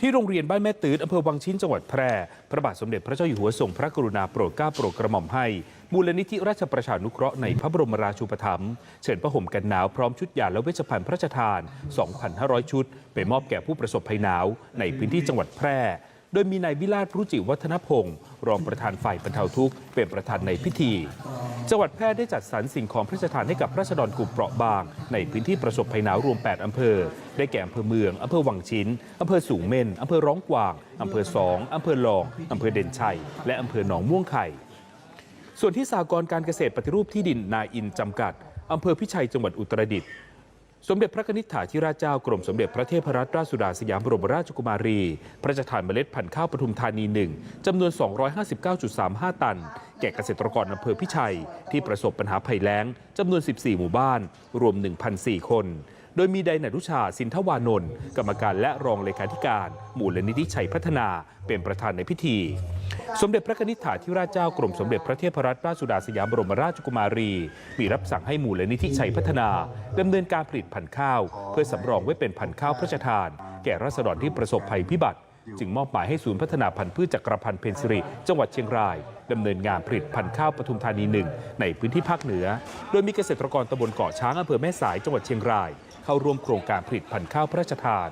ที่โรงเรียนบ้านแม่ตืดอำเภอวังชิ้นจังหวัดแพร่ พระบาทสมเด็จพระเจ้าอยู่หัวทรงพระกรุณาโปรดเกล้าโปรดกระหม่อมให้ มูลนิธิราชประชานุเคราะห์ในพระบรมราชูปถัมภ์เชิญพระห่มกันหนาวพร้อมชุดยาและเวชภัณฑ์พระราชทาน 2,500 ชุด ไปมอบแก่ผู้ประสบภัยหนาวในพื้นที่จังหวัดแพร่ โดยมีนายวิลาศรุจิวัฒนพงศ์รองประธานฝ่ายบรรเทาทุกข์เป็นประธานในพิธี จังหวัดแพร่ได้จัดสรรสิ่งของพระราชทานให้กับราษฎรกลุ่มเปราะบาง ในพื้นที่ประสบภัยหนาวรวม 8 อำเภอ ได้แก่อำเภอเมือง อำเภอวังชิ้น อำเภอสูงเม่น อำเภอร้องกวาง อำเภอสองอำเภอลอง อำเภอเด่นชัย และอำเภอหนองม่วงไข่ ส่วนที่สากรการเกษตรปฏิรูปที่ดินนาอินจำกัด อำเภอพิชัยจังหวัดอุตรดิตถ์สมเด็จพระนิษฐาธิราชเจ้ากรมสมเด็จพระเทพรัตนราชสุดาสยามบรมราชกุมารี พระราชทานเมล็ดพันธุ์ข้าวปทุมธานีหนึ่งจำนวน 259.35 ตัน แก่เกษตรกรอำเภอพิชัย ที่ประสบปัญหาภัยแล้งจำนวน 14 หมู่บ้าน รวม 1,004 คน โดยมีไดนารุชาสินทวานนท์กรรมการและรองเลขาธิการมูลนิธิชัยพัฒนาเป็นประธานในพิธี สมเด็จพระนิษฐาธิราชเจ้ากรมสมเด็จพระเทพรัตนราชสุดาสยามบรมราชกุมารี มีรับสั่งให้มูลนิธิชัยพัฒนาดำเนินการผลิตพันธุ์ข้าว เพื่อสำรองไว้เป็นพันธุ์ข้าวพระราชทาน แก่ราษฎรที่ประสบภัยพิบัติ จึงมอบหมายให้ศูนย์พัฒนาพันธุ์พืชจักรพันธ์เพนซิริจังหวัดเชียงรายดำเนินงานผลิตพันธุ์ข้าวปทุมธานีหนึ่งในพื้นที่ภาคเหนือ โดยมีเกษตรกรตำบลเกาะช้างอำเภอแม่สายจังหวัดเชียงราย เข้าร่วมโครงการผลิตพันธุ์ข้าวพระราชทาน